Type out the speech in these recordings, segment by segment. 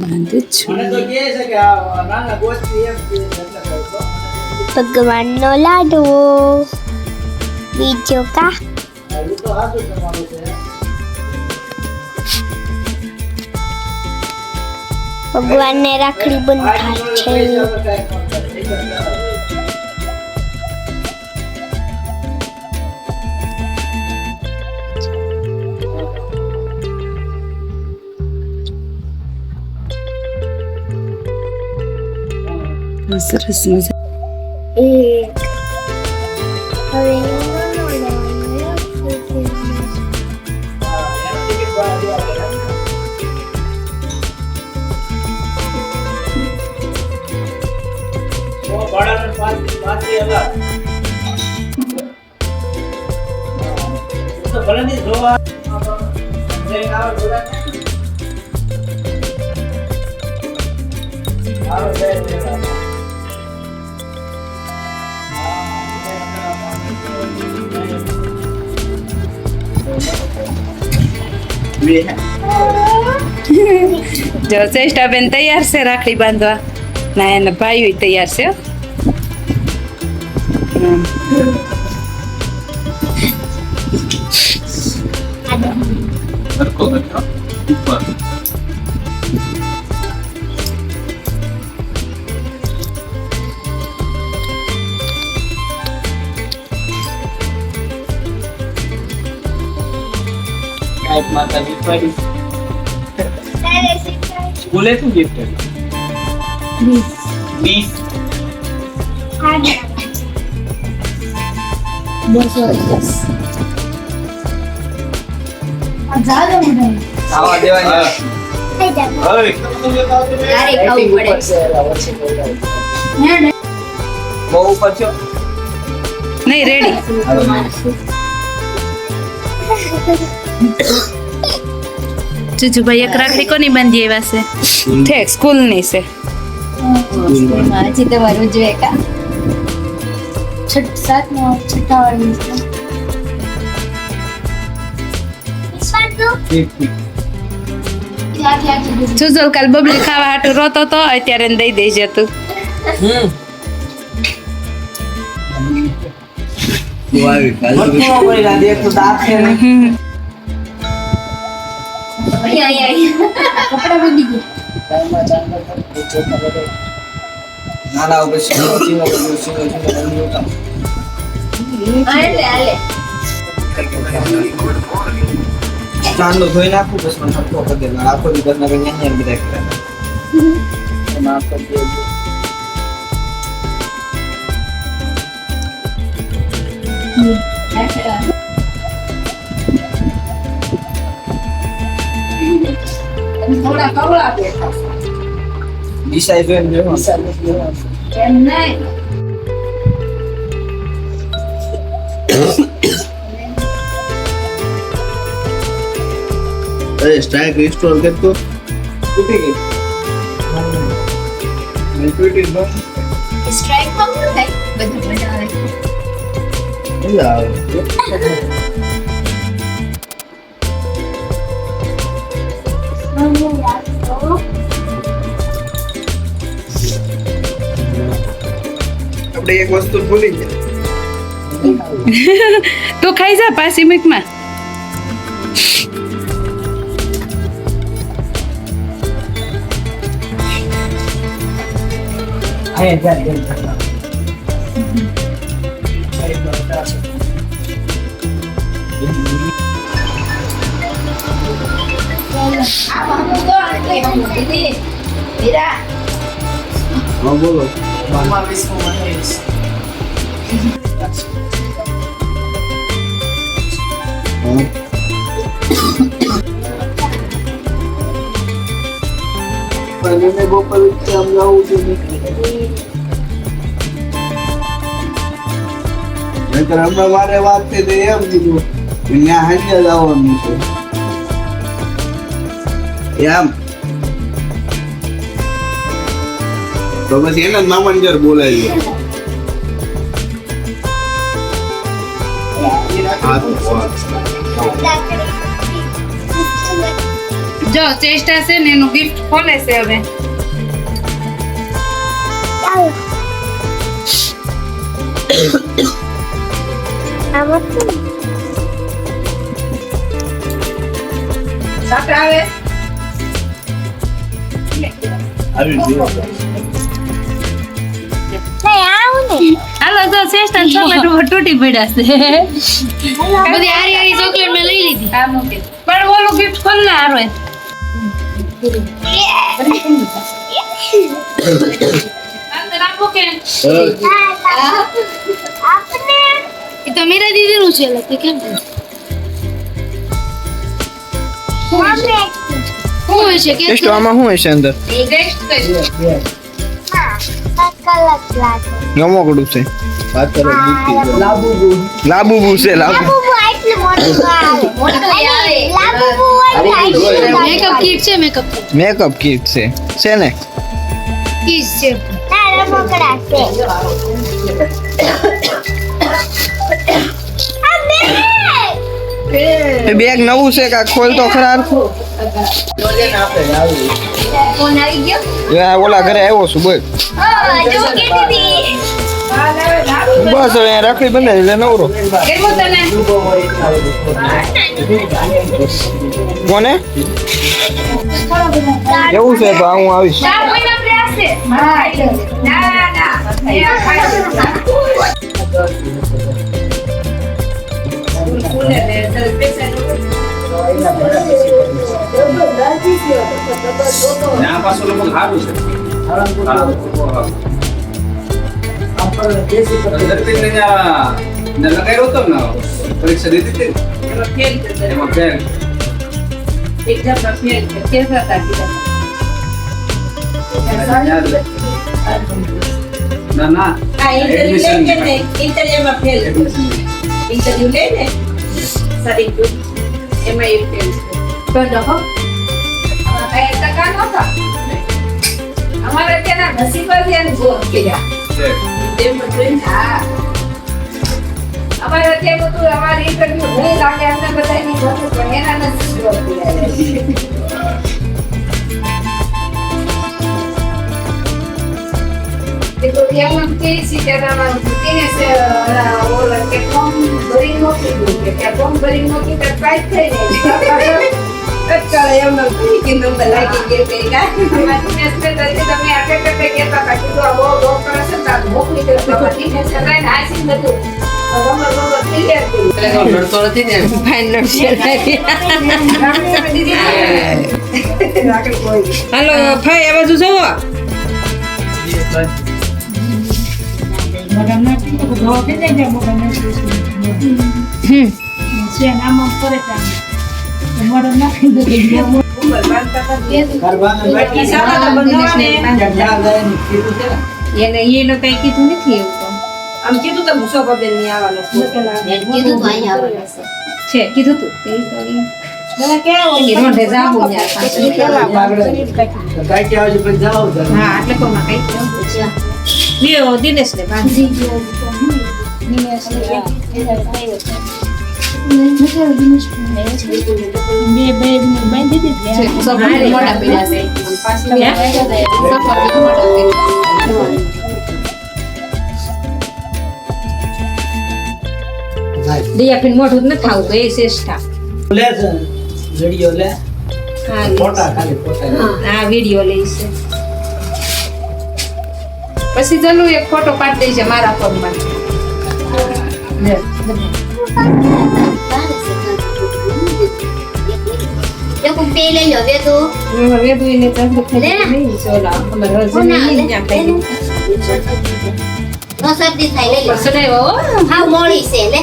બાંધું છું. મને તો કહે છે કે આ નાના ગોસ્તી એમ કે એટલે કહું તો. ભગવાનનો લાડવો બીજો કા? ભગવાનને રાખડી બંધાય છે. બહુ સરસ મજા એક હવે નાનો લેવાનો. ભલે નહીં જોવા જઈને આવે જોવા. આવે જઈને જોવા. જો ચેષ્ટાબેન તૈયાર છે રાખડી બાંધવા. ના એના ભાઈ તૈયાર છે હો. હમ. માતા માતાજી પડી. સ્કૂલે શું ગિફ્ટ હતું દેવાની. બહુ પછો? નહીં રેડી ચુચુભાઈ એક રાખડી કોની બાંધી એવા છે? ઠેક છે. તમારું છઠ છઠ્ઠા વાળું છે. સુજલ કાલ બબલી ખાવા હાટું રોતો તો અત્યારે દઈ દઈ જતું તું. અહીંયા, અહીંયા, અહીંયા. કપડાં બધી ગયા નાના ઉપર શીંગો, શીંગો, શીંગો, શીંગો, શીંગો. હાલે હાલે ધોઈ નાખું બસ મને સરખો કરી દેવાનો. આખો દિવસ ના કઈ ન્યા બધા કરે. દિવસ થોડા કવળા બેઠા ઈસાઈ જોઈને બેહવાનું. એમ નહીં? અરે સ્ટ્રાઇક ઇન્સ્ટોલ કરતો તૂટી ગઈ. મેં તૂટી જ ન. સ્ટ્રાઇકમાં શું થાય? બધું મજા આવે. આપણે એક વસ્તુ ભૂલી ગયા તો ખાઈ જા પાછી આ તો એમ દીદી બોલો. હા પણ એને બપોર વચ્ચે આમ જવું છે નહીં. નહીંતર હમણાં મારે વાત થઈ તો એમ કીધું ત્યાં હાજર જવાનું છે એમ તો પછી એના જ મામાની ઘર બોલાવી. જો ચેષ્ટા છે ને એનું ગિફ્ટ ખોલે છે હવે. આવે. આવી? હાલો તો ચેષ્ટા ચોકલેટ ઉપર તૂટી પડ્યા છે. બધી હારી હારી ચોકલેટ મેં લઈ લીધી. આ મૂકી પણ ઓલું ગિફ્ટ ખોલ ના હારો તો મીરા દીદી નું છે એટલે કેમ શું હોય છે કે આમાં શું હશે અંદર? ટેસ્ટ કરી હા કલક લાગે નમકડું છે વાત કરો લાબુ લાબુ છે લાબુ લાબુ આટલું મોટું આવે મોટું આવે. લાબુ હોય આટલું મેકઅપ કિટ છે મેકઅપ કિટ મેકઅપ કીટ છે છે ને કીસ છે તારા મોકળા છે આ બેગ! એ બેગ નવું છે કા ખોલ તો ખરા ફોન આવી ગયો આ ઓલા ઘરે આવ્યો છું, બોલ. બસ હવે રાખડી એટલે નવરો. કોને? એવું છે, તો હું આવીશ. ના. ત્યાં પાછું લોકો સારું છે જગદીશને ત્યાં ને લગાડ્યો હતો ને પરીક્ષા દીધી હતી ને, ફેલ થશે એમાં ફેલ એક્ઝામમાં ફેલ છે કેવા હતા યાદ રહે. ના ના હા ઇન્ટરવ્યુ લે કે Admission. નહીં ઇન્ટરવ્યુમાં ફેલ Admission. ઇન્ટરવ્યુ લે ને સર્ટિફિકેટ એમાં એ ફેલ છે તો નહોતા. અમારે ત્યાંના નસીબ જ એને જોર કર્યા. એમ બધું હા. અમારે ત્યાં બધું અમારી ઇન્ટરવ્યુ નહીં લાગે અમને બધાની બધું પણ એના નસીબ જોર કર્યા એ તો એમ કે સીતારામન ભૂતીને છે ઓલા કે ફોર્મ ભરી નહોતી દીધું કે ફોર્મ ભરી નહોતી તો પાસ થઈ જાય અટકાળે એમ કે નંબર લાગી ગયો કે કાંઈ. તમે આટલે આટલે કહેતા હતા કીધું આ બહુ ડોક્ટર હશે ને તાર મોકલી દો. તો ને સગાઈને હાંસી બધું રમર રમર ક્લિયર કર્યું હાલો ભાઈ આ બાજુ જોવો બંધાવવાને. એને એનો કઈ કીધું નથી એવું તો આમ કીધું તો શોભાબેનની આવવાનું છે કીધું તું તે તો ઈ- ઈ રોંઢે જાવું ન્યા પાસે. હા એટલે કોમાં કઈ લ્યો દિનેશ ને બાંધી મોડા પડ્યા છે સફર મોડા મોઢું જ નથી આવતું એ શ્રેષ્ઠા લે લે હા ફોટા ખાલી ફોટા પછી ચાલુ એક ફોટો પાડી દઈશ મારા ફોનમાં વેદુ એને તકલીફ થઈ નહીં સોલા અમાર રજની નહીં ત્યાં કઈ પર સડાવ્યો હો. હા મોડી છે લે.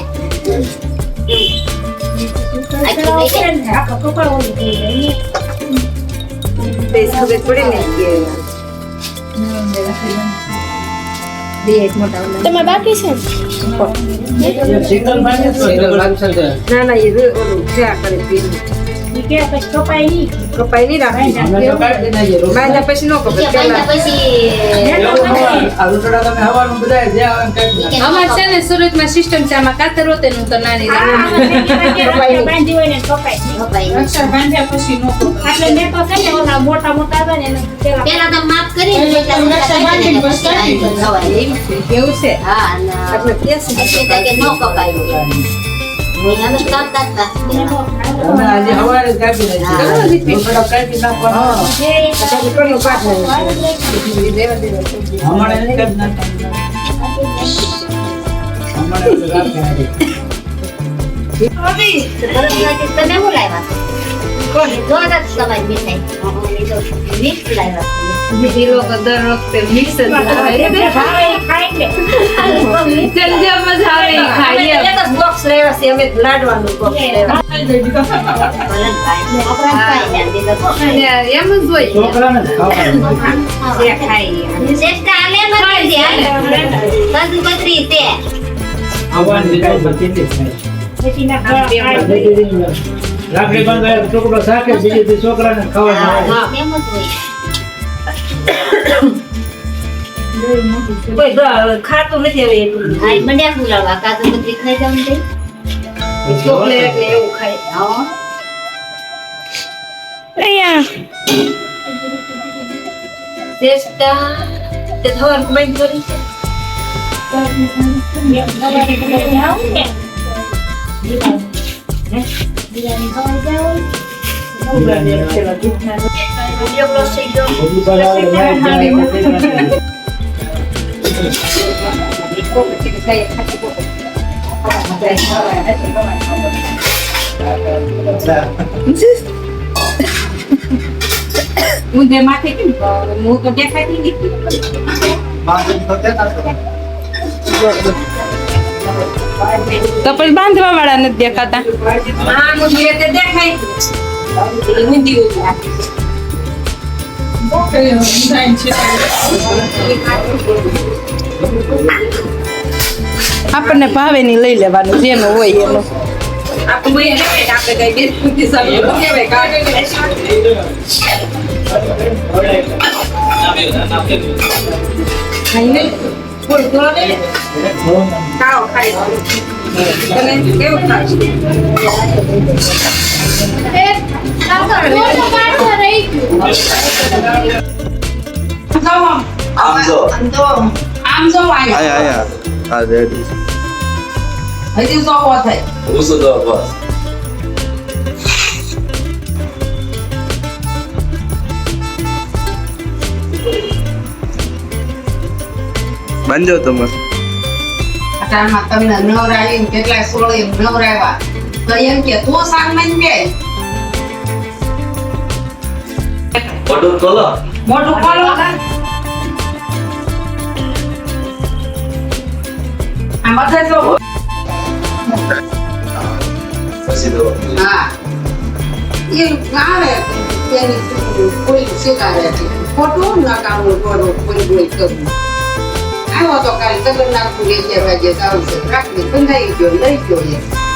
બે એક મોટા ઓલા. તમે બાકી છે? ના ના એ ઓલું જ્યાં કરે પીલું ઈ કે પછી કપાય નહીં. કપાઈ નહીં રાખી અમે તો કાઢી નાખીએ. રોટલા. બાંધ્યા પછી ન કપાય બીજા પેલા બાંધ્યા પછી એવું ન હોય. આ રોટલા તમે હવાનું બધાય જે આવે એમ કાઢી નાખો. અમાર છે ને સુરતમાં સિસ્ટમ છે આમાં કાતર હોતે નું તો નાની આ આમાં બાંધી હોય ને કપાય નહીં. કપાય નહીં. અક્ષર બાંધ્યા પછી નો એટલે મેં તો છે ને ઓલા મોટા મોટા હતા ને એને પેલા પેલા તમે માપ કરી ને એટલા મોટા કાઢી ને પછી આની પર ખવાય. એવું છે હા અને એટલે કે છે એટલે તો કે ન કપાય હું અમે તો કાપતા જ હતા. અમે આજે હવારે કાઢી નાખીએ. રોટલા કાઢી નાખવાના. અમારે નથી કાઢી નાખવાના. લાડવાનું રાખડી બંધાય ટુકડો શાકે બીજી છોકરાને હોય. કોઈ ખાતું નથી હવે એટલું. મંડ્યા ફૂલાવા. કાજુ કતરી ખાઈ જાવ ને તે. ચોકલેટ એટલે એવું ખાય. હા. શ્રેષ્ઠા, તે થવાનું બંધ કરી છે. સવારે બધા આવું ને. બિરયાની ખાવા જાવ. પેલા દૂધના વીડિયો close થઈ ગયો. બધું બનાવવાનું હોય ત્યારે બચી નથી. પછી કે ખાઈએ, ખાઈએ, બોલો. ઊંધે માથે કેમ હું તો દેખાતી નથી. તો પછી બાંધવા વાળા નથી દેખાતા દેખાય. આપણને ભાવે ની લઈ લેવાનું જેનું હોય એનું. ખાશે? આમ જો આમ જો. આયા આયા. બસ બંજો તમે. અટાણમાં તમને નવરાવી કેટલાય સોળી નવરાવ્યા. તો એમ કે તું સાંગમાં બે ફોટો ખોલો. મોટું જો પછી દો હા એ આવે તેની કોઈ સ્વીકારે છે ખોટું નકામું કરો કોઈ કોઈ કરવું આવો તો કાલે જગન્નાથ પુરી જે ભાજે આવશે રાખડી બંધાઈ ગયો લઈ ગયો